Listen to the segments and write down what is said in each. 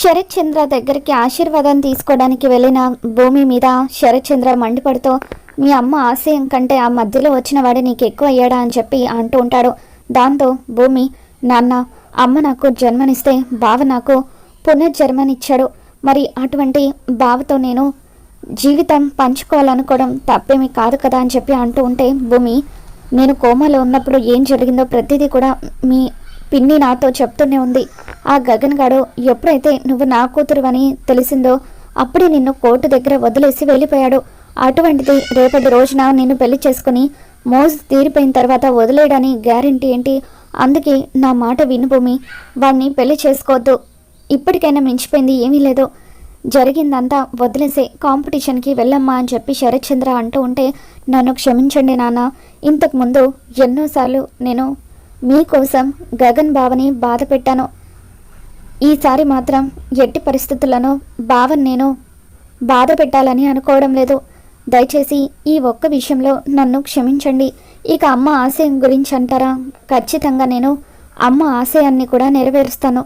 శరత్చంద్ర దగ్గరికి ఆశీర్వాదం తీసుకోవడానికి వెళ్ళిన భూమి మీద శరత్చంద్ర మండిపడుతూ మీ అమ్మ ఆశయం కంటే ఆ మధ్యలో వచ్చిన వాడే నీకు ఎక్కువ అయ్యాడా అని చెప్పి అంటూ ఉంటాడు. దాంతో భూమి నాన్న అమ్మ నాకు జన్మనిస్తే బావ నాకు పునర్జన్మనిచ్చాడు. మరి అటువంటి బావతో నేను జీవితం పంచుకోవాలనుకోవడం తప్పేమీ కాదు కదా అని చెప్పి అంటూ ఉంటే భూమి నేను కోమాలో ఉన్నప్పుడు ఏం జరిగిందో ప్రతిదీ కూడా మీ పిన్ని నాతో చెప్తూనే ఉంది. ఆ గగన్ గాడు ఎప్పుడైతే నువ్వు నా కూతురు అని తెలిసిందో అప్పుడే నిన్ను కోర్టు దగ్గర వదిలేసి వెళ్ళిపోయాడు. అటువంటిది రేపటి రోజున నిన్ను పెళ్ళి చేసుకుని మోజు తీరిపోయిన తర్వాత వదిలేయడని గ్యారంటీ ఏంటి? అందుకే నా మాట విను భూమి. వాడిని పెళ్ళి చేసుకోవద్దు. ఇప్పటికైనా మించిపోయింది ఏమీ లేదు. జరిగిందంతా వదిలేసే కాంపిటీషన్కి వెళ్ళమ్మా అని చెప్పి శరత్చంద్ర అంటూ ఉంటే నన్ను క్షమించండి నాన్న. ఇంతకుముందు ఎన్నోసార్లు నేను మీకోసం గగన్ బావని బాధ పెట్టాను. ఈసారి మాత్రం ఎట్టి పరిస్థితులను బావని నేను బాధ పెట్టాలని అనుకోవడం లేదు. దయచేసి ఈ ఒక్క విషయంలో నన్ను క్షమించండి. ఇక అమ్మ ఆశయం గురించి అంటారా? ఖచ్చితంగా నేను అమ్మ ఆశయాన్ని కూడా నెరవేరుస్తాను.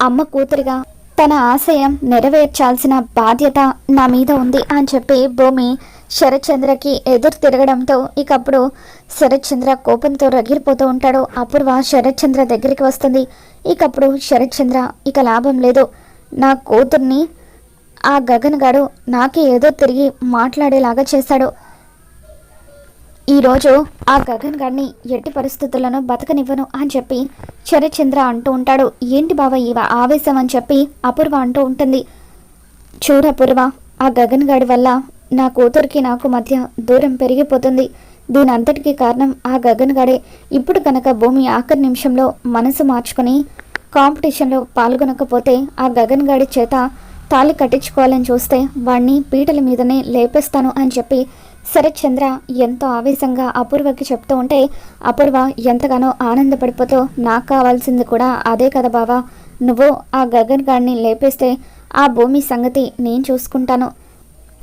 అమ్మ కూతురిగా తన ఆశయం నెరవేర్చాల్సిన బాధ్యత నా మీద ఉంది అని చెప్పి భూమి శరత్చంద్రకి ఎదురు తిరగడంతో ఇక అప్పుడు శరత్చంద్ర కోపంతో రగిలిపోతూ ఉంటాడు. అపూర్వ శరత్చంద్ర దగ్గరికి వస్తుంది. ఇక అప్పుడు శరత్చంద్ర ఇక లాభం లేదు. నా కూతుర్ని ఆ గగన్ గారు నాకే ఏదో తిరిగి మాట్లాడేలాగా చేశాడు. ఈరోజు ఆ గగన్ గారిని ఎట్టి పరిస్థితులను బతకనివ్వను అని చెప్పి శరత్చంద్ర అంటూ ఉంటాడు. ఏంటి బావ ఈ ఆవేశం అని చెప్పి అపూర్వ అంటూ ఉంటుంది. చూడ అపూర్వ ఆ గగన్ గారి వల్ల నా కూతురికి నాకు మధ్య దూరం పెరిగిపోతుంది. దీని అంతటికీ కారణం ఆ గగన్ గడే. ఇప్పుడు కనుక భూమి ఆఖరి నిమిషంలో మనసు మార్చుకొని కాంపిటీషన్లో పాల్గొనకపోతే ఆ గగన్ గడి చేత తాళి కట్టించుకోవాలని చూస్తే వాణ్ణి పీటల మీదనే లేపేస్తాను అని చెప్పి శరత్ చంద్ర ఎంతో ఆవేశంగా అపూర్వకి చెప్తూ ఉంటే అపూర్వ ఎంతగానో ఆనందపడిపోతూ నాకు కావాల్సింది కూడా అదే కదా బావా. నువ్వు ఆ గగన్ గాడిని లేపేస్తే ఆ భూమి సంగతి నేను చూసుకుంటాను.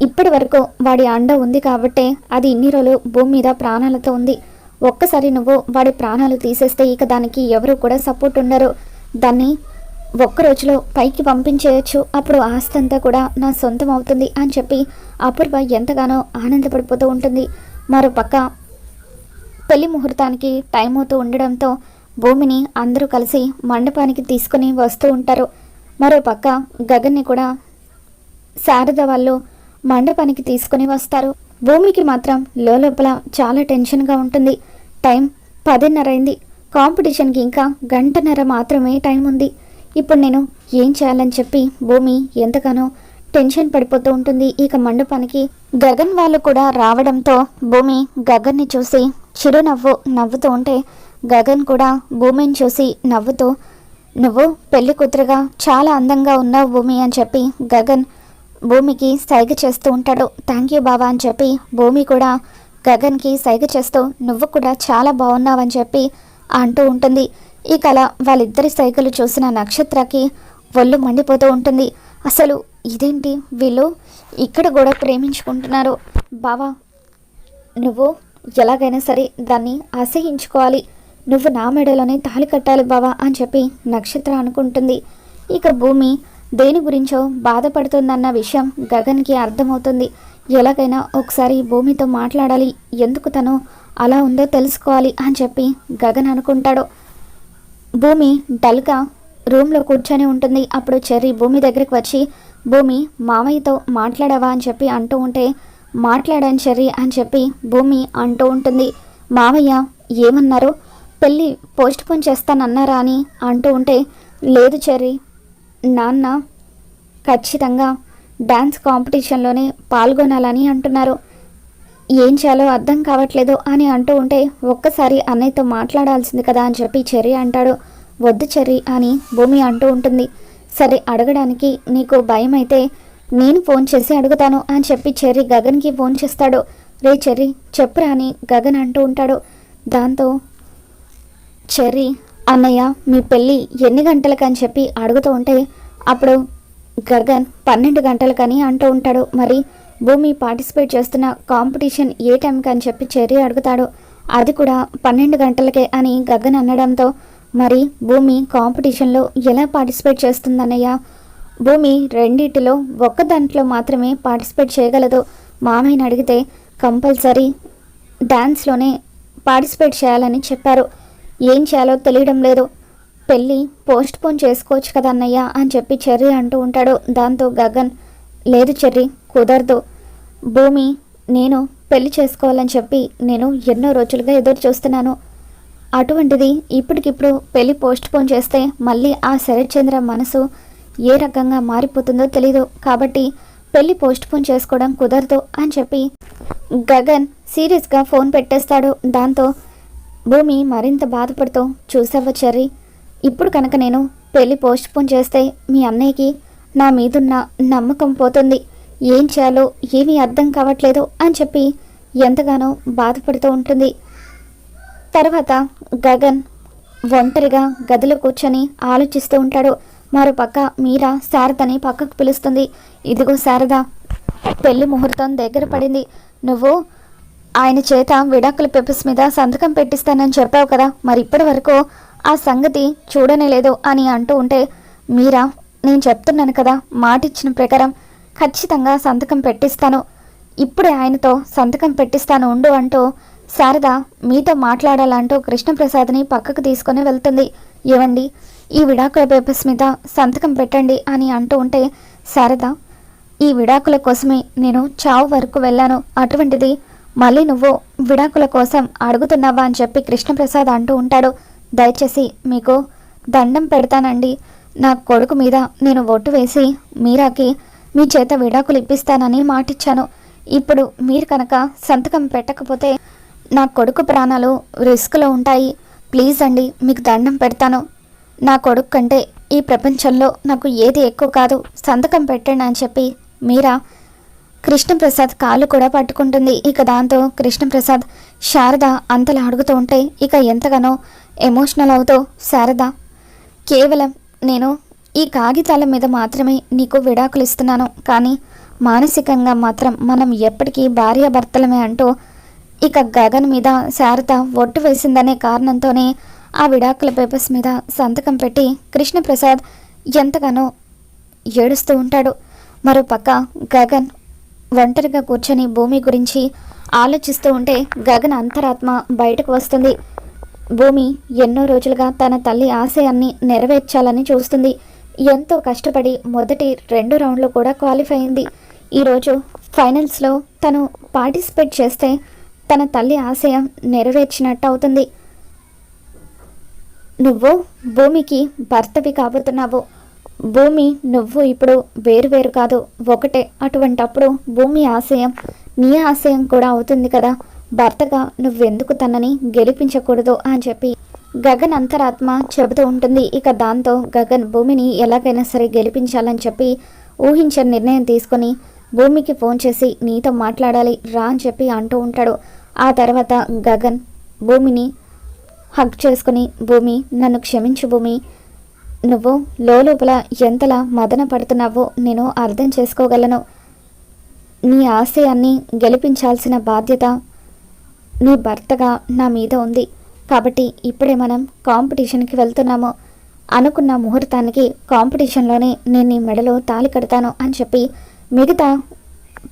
ఇప్పటి వరకు వాడి అండ ఉంది కాబట్టే అది ఇన్ని రోజులు భూమి మీద ప్రాణాలతో ఉంది. ఒక్కసారి నువ్వు వాడి ప్రాణాలు తీసేస్తే ఇక దానికి ఎవరు కూడా సపోర్ట్ ఉండరు. దాన్ని ఒక్క రోజులో పైకి పంపించేయచ్చు. అప్పుడు ఆస్తి అంతా కూడా నా సొంతం అవుతుంది అని చెప్పి అపూర్వ ఎంతగానో ఆనందపడిపోతూ ఉంటుంది. మరో పక్క పెళ్ళి ముహూర్తానికి టైం అవుతూ ఉండడంతో భూమిని అందరూ కలిసి మండపానికి తీసుకుని వస్తూ ఉంటారు. మరో పక్క గగన్ని కూడా శారద వాళ్ళు మండపానికి తీసుకుని వస్తారు. భూమికి మాత్రం లోపల చాలా టెన్షన్గా ఉంటుంది. టైం పదిన్నర అయింది కాంపిటీషన్కి ఇంకా గంటన్నర మాత్రమే టైం ఉంది ఇప్పుడు నేను ఏం చేయాలని చెప్పి భూమి ఎంతగానో టెన్షన్ పడిపోతూ ఉంటుంది. ఇక మండపానికి గగన్ వాళ్ళు కూడా రావడంతో భూమి గగన్ని చూసి చిరునవ్వు నవ్వుతూ ఉంటే గగన్ కూడా భూమిని చూసి నవ్వుతూ నువ్వు పెళ్ళి కూతురుగా చాలా అందంగా ఉన్నావు భూమి అని చెప్పి గగన్ భూమికి సైగ చేస్తూ ఉంటాడు. థ్యాంక్ యూ బాబా అని చెప్పి భూమి కూడా గగన్కి సైగ చేస్తూ నువ్వు కూడా చాలా బాగున్నావని చెప్పి అంటూ ఉంటుంది. ఈ కళ వాళ్ళిద్దరి సైగలు చూసిన నక్షత్రకి ఒళ్ళు మండిపోతూ ఉంటుంది. అసలు ఇదేంటి? వీళ్ళు ఇక్కడ కూడా ప్రేమించుకుంటున్నారు. బావా నువ్వు ఎలాగైనా సరే దాన్ని అసహించుకోవాలి. నువ్వు నా మెడలోనే తాళి కట్టాలి బావా అని చెప్పి నక్షత్ర అనుకుంటుంది. ఇక భూమి దేని గురించో బాధపడుతుందన్న విషయం గగన్కి అర్థమవుతుంది. ఎలాగైనా ఒకసారి భూమితో మాట్లాడాలి ఎందుకు తను అలా ఉందో తెలుసుకోవాలి అని చెప్పి గగన్ అనుకుంటాడు. భూమి డల్గా రూమ్లో కూర్చొని ఉంటుంది. అప్పుడు చెర్రీ భూమి దగ్గరికి వచ్చి భూమి మామయ్యతో మాట్లాడావా? అని చెప్పి అంటూ ఉంటే మాట్లాడాను చెర్రీ అని చెప్పి భూమి అంటూ ఉంటుంది. మామయ్య ఏమన్నారు? పెళ్ళి పోస్ట్ పోన్ చేస్తానన్నారా? అని అంటూ ఉంటే లేదు చెర్రీ నాన్న ఖచ్చితంగా డ్యాన్స్ కాంపిటీషన్లోనే పాల్గొనాలని అంటున్నారు. ఏం చేయాలో అర్థం కావట్లేదు అని అంటూ ఉంటే ఒక్కసారి అన్నయ్యతో మాట్లాడాల్సింది కదా అని చెప్పి చెర్రీ అంటాడు. వద్దు చెర్రి అని భూమి అంటూ ఉంటుంది. సరే అడగడానికి నీకు భయం అయితే నేను ఫోన్ చేసి అడుగుతాను అని చెప్పి చెర్రి గగన్కి ఫోన్ చేస్తాడు. రే చెర్రి చెప్పురా అని గగన్ అంటూ ఉంటాడు. దాంతో చెర్రి అన్నయ్య మీ పెళ్ళి ఎన్ని గంటలకు అని చెప్పి అడుగుతూ ఉంటే అప్పుడు గగన్ పన్నెండు గంటలకని అంటూ ఉంటాడు. మరి భూమి పార్టిసిపేట్ చేస్తున్న కాంపిటీషన్ ఏ టైంకి అని చెప్పి చెర్రీ అడుగుతాడు. అది కూడా పన్నెండు గంటలకే అని గగన్ అనడంతో మరి భూమి కాంపిటీషన్లో ఎలా పార్టిసిపేట్ చేస్తుందన్నయ్య? భూమి రెండింటిలో ఒక్క దాంట్లో మాత్రమే పార్టిసిపేట్ చేయగలదు. మామయ్యని అడిగితే కంపల్సరీ డ్యాన్స్లోనే పార్టిసిపేట్ చేయాలని చెప్పారు. ఏం చేయాలో తెలియడం లేదు. పెళ్ళి పోస్ట్ పోన్ చేసుకోవచ్చు కదా అన్నయ్య అని చెప్పి చెర్రీ అంటూ ఉంటాడు. దాంతో గగన్ లేదు చెర్రీ కుదరదు. భూమి నేను పెళ్ళి చేసుకోవాలని చెప్పి నేను ఎన్నో రోజులుగా ఎదురు చూస్తున్నాను. అటువంటిది ఇప్పటికిప్పుడు పెళ్ళి పోస్ట్ పోన్ చేస్తే మళ్ళీ ఆ శరత్ చంద్ర మనసు ఏ రకంగా మారిపోతుందో తెలీదు. కాబట్టి పెళ్ళి పోస్ట్ పోన్ చేసుకోవడం కుదరదు అని చెప్పి గగన్ సీరియస్గా ఫోన్ పెట్టేస్తాడు. దాంతో భూమి మరింత బాధపడుతూ చూసావా చెర్రీ? ఇప్పుడు కనుక నేను పెళ్ళి పోస్ట్ పోన్ చేస్తే మీ అన్నయ్యకి నా మీదున్న నమ్మకం పోతుంది. ఏం చేయాలో ఏమీ అర్థం కావట్లేదు అని చెప్పి ఎంతగానో బాధపడుతూ ఉంటుంది. తర్వాత గగన్ ఒంటరిగా గదిలో కూర్చొని ఆలోచిస్తూ ఉంటాడు. మరోపక్క మీరా శారదని పక్కకు పిలుస్తుంది. ఇదిగో శారద పెళ్ళి ముహూర్తం దగ్గర పడింది. నువ్వు ఆయన చేత విడాకుల పేపర్స్ మీద సంతకం పెట్టిస్తానని చెప్పావు కదా మరి ఇప్పటి వరకు ఆ సంగతి చూడనే లేదు అని అంటూ ఉంటే మీరా నేను చెప్తున్నాను కదా మాట ఇచ్చిన ప్రకారం ఖచ్చితంగా సంతకం పెట్టిస్తాను. ఇప్పుడే ఆయనతో సంతకం పెట్టిస్తాను ఉండు అంటూ శారద మీతో మాట్లాడాలంటూ కృష్ణప్రసాద్ని పక్కకు తీసుకొని వెళ్తుంది. ఏవండి ఈ విడాకుల పేపర్స్ మీద సంతకం పెట్టండి అని అంటూ ఉంటే శారద ఈ విడాకుల కోసమే నేను చావు వరకు వెళ్ళాను. అటువంటిది మళ్ళీ నువ్వు విడాకుల కోసం అడుగుతున్నావా అని చెప్పి కృష్ణప్రసాద్ అంటూ ఉంటాడు. దయచేసి మీకు దండం పెడతానండి. నా కొడుకు మీద నేను ఒట్టు వేసి మీరాకి మీ చేత విడాకులు ఇప్పిస్తానని మాటిచ్చాను. ఇప్పుడు మీరు కనుక సంతకం పెట్టకపోతే నా కొడుకు ప్రాణాలు రిస్క్లో ఉంటాయి. ప్లీజ్ అండి మీకు దండం పెడతాను. నా కొడుకు కంటే ఈ ప్రపంచంలో నాకు ఏది ఎక్కువ కాదు. సంతకం పెట్టండి అని చెప్పి మీరా కృష్ణప్రసాద్ కాళ్ళు కూడా పట్టుకుంటుంది. ఇక దాంతో కృష్ణప్రసాద్ శారద అంతలా అడుగుతూ ఉంటే ఇక ఎంతగానో ఎమోషనల్ అవుతూ శారద కేవలం నేను ఈ కాగితాల మీద మాత్రమే నీకు విడాకులు ఇస్తున్నాను. కానీ మానసికంగా మాత్రం మనం ఎప్పటికీ భార్యాభర్తలమే అంటూ ఇక గగన్ మీద శారద ఒట్టు వేసిందనే కారణంతోనే ఆ విడాకుల పేపర్స్ మీద సంతకం పెట్టి కృష్ణప్రసాద్ ఎంతగానో ఏడుస్తూ ఉంటాడు. మరోపక్క గగన్ ఒంటరిగా కూర్చొని భూమి గురించి ఆలోచిస్తూ ఉంటే గగన్ అంతరాత్మ బయటకు వస్తుంది. భూమి ఎన్నో రోజులుగా తన తల్లి ఆశయాన్ని నెరవేర్చాలని చూస్తుంది. ఎంతో కష్టపడి మొదటి రెండు రౌండ్లు కూడా క్వాలిఫై అయింది. ఈరోజు ఫైనల్స్లో తను పార్టిసిపేట్ చేస్తే తన తల్లి ఆశయం నెరవేర్చినట్టు అవుతుంది. నువ్వు భూమికి భర్తవి కాబోతున్నావు. భూమి నువ్వు ఇప్పుడు వేరు వేరు కాదు ఒకటే. అటువంటప్పుడు భూమి ఆశయం నీ ఆశయం కూడా అవుతుంది కదా. భర్తగా నువ్వెందుకు తనని గెలిపించకూడదు అని చెప్పి గగన్ అంతరాత్మ చెబుతూ ఉంటుంది. ఇక దాంతో గగన్ భూమిని ఎలాగైనా సరే గెలిపించాలని చెప్పి ఊహించని నిర్ణయం తీసుకొని భూమికి ఫోన్ చేసి నీతో మాట్లాడాలి రా అని చెప్పి అంటూ ఉంటాడు. ఆ తర్వాత గగన్ భూమిని హక్ చేసుకుని భూమి నన్ను క్షమించు భూమి. నువ్వు లోపల ఎంతలా మదన పడుతున్నావో నేను అర్థం చేసుకోగలను. నీ ఆశయాన్ని గెలిపించాల్సిన బాధ్యత నీ భర్తగా నా మీద ఉంది. కాబట్టి ఇప్పుడే మనం కాంపిటీషన్కి వెళ్తున్నాము. అనుకున్న ముహూర్తానికి కాంపిటీషన్లోనే నేను నీ మెడలో తాళి కడతాను అని చెప్పి మిగతా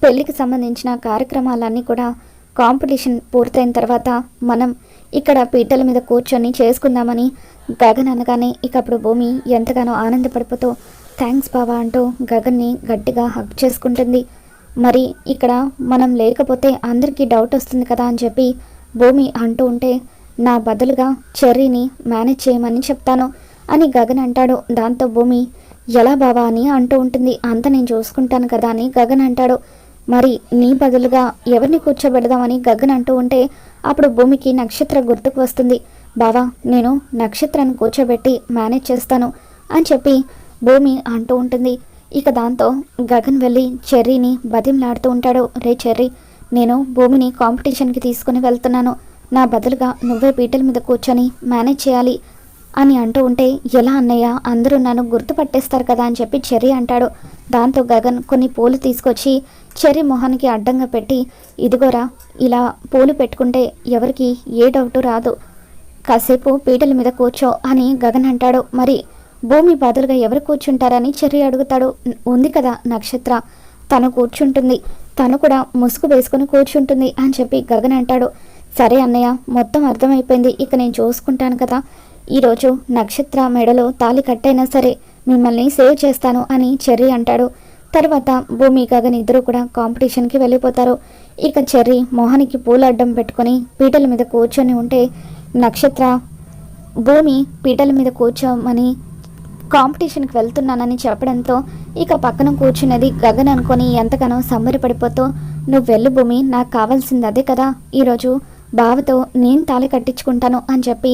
పెళ్ళికి సంబంధించిన కార్యక్రమాలన్నీ కూడా కాంపిటీషన్ పూర్తయిన తర్వాత మనం ఇక్కడ పీటల మీద కూర్చొని చేసుకుందామని గగన్ అనగానే ఇక అప్పుడు భూమి ఎంతగానో ఆనందపడిపోతూ థ్యాంక్స్ బావా అంటూ గగన్ని గట్టిగా హక్ చేసుకుంటుంది. మరి ఇక్కడ మనం లేకపోతే అందరికీ డౌట్ వస్తుంది కదా అని చెప్పి భూమి అంటూ ఉంటే నా బదులుగా చెర్రీని మేనేజ్ చేయమని చెప్తాను అని గగన్ అంటాడు. దాంతో భూమి ఎలా బావా అని అంటూ ఉంటుంది. అంత నేను చూసుకుంటాను కదా అని గగన్ అంటాడు. మరి నీ బదులుగా ఎవరిని కూర్చోబెడదామని గగన్ అంటూ ఉంటే అప్పుడు భూమికి నక్షత్ర గుర్తుకు వస్తుంది. బావా నేను నక్షత్రాన్ని కూర్చోబెట్టి మేనేజ్ చేస్తాను అని చెప్పి భూమి అంటూ ఉంటుంది. ఇక దాంతో గగన్ వెళ్ళి చెర్రీని బతిమలాడుతూ ఉంటాడు. రే చెర్రీ నేను భూమిని కాంపిటీషన్కి తీసుకుని వెళ్తున్నాను. నా బదులుగా నువ్వే పీటల మీద కూర్చొని మేనేజ్ చేయాలి అని అంటూ ఉంటే ఎలా అన్నయ్య అందరూ నన్ను గుర్తుపట్టేస్తారు కదా అని చెప్పి చెర్రీ అంటాడు. దాంతో గగన్ కొన్ని పూలు తీసుకొచ్చి చెర్రీ మొహానికి అడ్డంగా పెట్టి ఇదిగోరా ఇలా పూలు పెట్టుకుంటే ఎవరికి ఏ డౌటు రాదు. కాసేపు పీటల మీద కూర్చో అని గగన్ అంటాడు. మరి భూమి బదులుగా ఎవరు కూర్చుంటారని చెర్రి అడుగుతాడు. ఉంది కదా నక్షత్ర. తను కూర్చుంటుంది. తను కూడా ముసుగు వేసుకుని కూర్చుంటుంది అని చెప్పి గగన్ అంటాడు. సరే అన్నయ్య మొత్తం అర్థమైపోయింది. ఇక నేను చూసుకుంటాను కదా. ఈరోజు నక్షత్ర మెడలో తాలి కట్టైనా సరే మిమ్మల్ని సేవ్ చేస్తాను అని చెర్రీ అంటాడు. తర్వాత భూమి గగన్ ఇద్దరు కూడా కాంపిటీషన్కి వెళ్ళిపోతారు. ఇక చెర్రీ మోహన్కి పూలు అడ్డం పెట్టుకొని పీటల మీద కూర్చొని ఉంటే నక్షత్ర భూమి పీటల మీద కూర్చోమని కాంపిటీషన్కి వెళ్తున్నానని చెప్పడంతో ఇక పక్కన కూర్చున్నది గగన్ అనుకొని ఎంతగానో సంబరపడిపోతూ నువ్వు వెళ్ళు భూమి నాకు కావాల్సింది అదే కదా. ఈరోజు బావతో నేను తాళి కట్టించుకుంటాను అని చెప్పి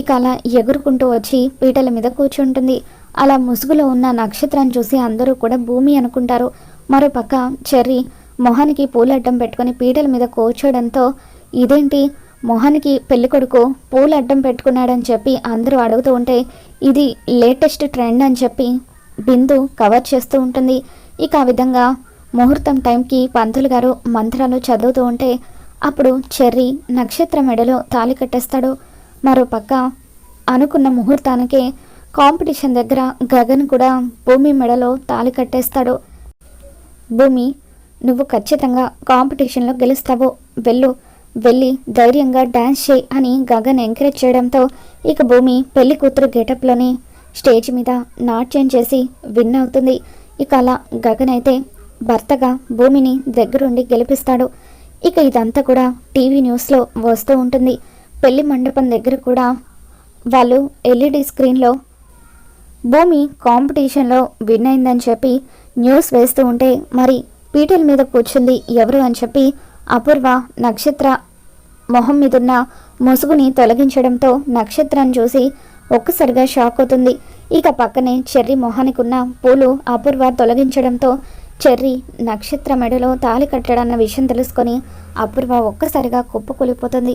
ఇక అలా ఎగురుకుంటూ వచ్చి పీటల మీద కూర్చుంటుంది. అలా ముసుగులో ఉన్న నక్షత్రాన్ని చూసి అందరూ కూడా భూమి అనుకుంటారు. మరోపక్క చెర్రీ మొహానికి పూలడ్డం పెట్టుకొని పీటల మీద కూర్చోడంతో ఇదేంటి? మొహానికి పెళ్ళికొడుకు పూలు అడ్డం పెట్టుకున్నాడని చెప్పి అందరూ అడుగుతూ ఉంటే ఇది లేటెస్ట్ ట్రెండ్ అని చెప్పి బిందు కవర్ చేస్తూ ఉంటుంది. ఇక ఆ విధంగా ముహూర్తం టైంకి పంతులు గారు మంత్రాలు చదువుతూ ఉంటే అప్పుడు చెర్రీ నక్షత్ర మెడలో తాళి కట్టేస్తాడు. మరో పక్క అనుకున్న ముహూర్తానికే కాంపిటీషన్ దగ్గర గగన్ కూడా భూమి మెడలో తాళి కట్టేస్తాడు. భూమి నువ్వు ఖచ్చితంగా కాంపిటీషన్లో గెలుస్తావు వెళ్ళు వెళ్ళి ధైర్యంగా డ్యాన్స్ చేయి అని గగన్ ఎంకరేజ్ చేయడంతో ఇక భూమి పెళ్ళి కూతురు గెటప్లోని స్టేజ్ మీద నాట్యం చేసి విన్ అవుతుంది. ఇక అలా గగన్ అయితే భర్తగా భూమిని దగ్గరుండి గెలిపిస్తాడు. ఇక ఇదంతా కూడా టీవీ న్యూస్లో వస్తూ ఉంటుంది. పెళ్ళి మండపం దగ్గర కూడా వాళ్ళు ఎల్ఈడి స్క్రీన్లో భూమి కాంపిటీషన్లో విన్ అయిందని చెప్పి న్యూస్ వేస్తూ ఉంటే మరి పీటల మీద కూర్చుంది ఎవరు అని చెప్పి అపూర్వ నక్షత్ర మొహం మీదున్న ముసుగుని తొలగించడంతో నక్షత్రాన్ని చూసి ఒక్కసారిగా షాక్ అవుతుంది. ఇక పక్కనే చెర్రీ మొహానికి ఉన్న పూలు అపూర్వ తొలగించడంతో చెర్రీ నక్షత్ర మెడలో తాళి కట్టడన్న విషయం తెలుసుకొని అపూర్వ ఒక్కసారిగా కుప్పకూలిపోతుంది.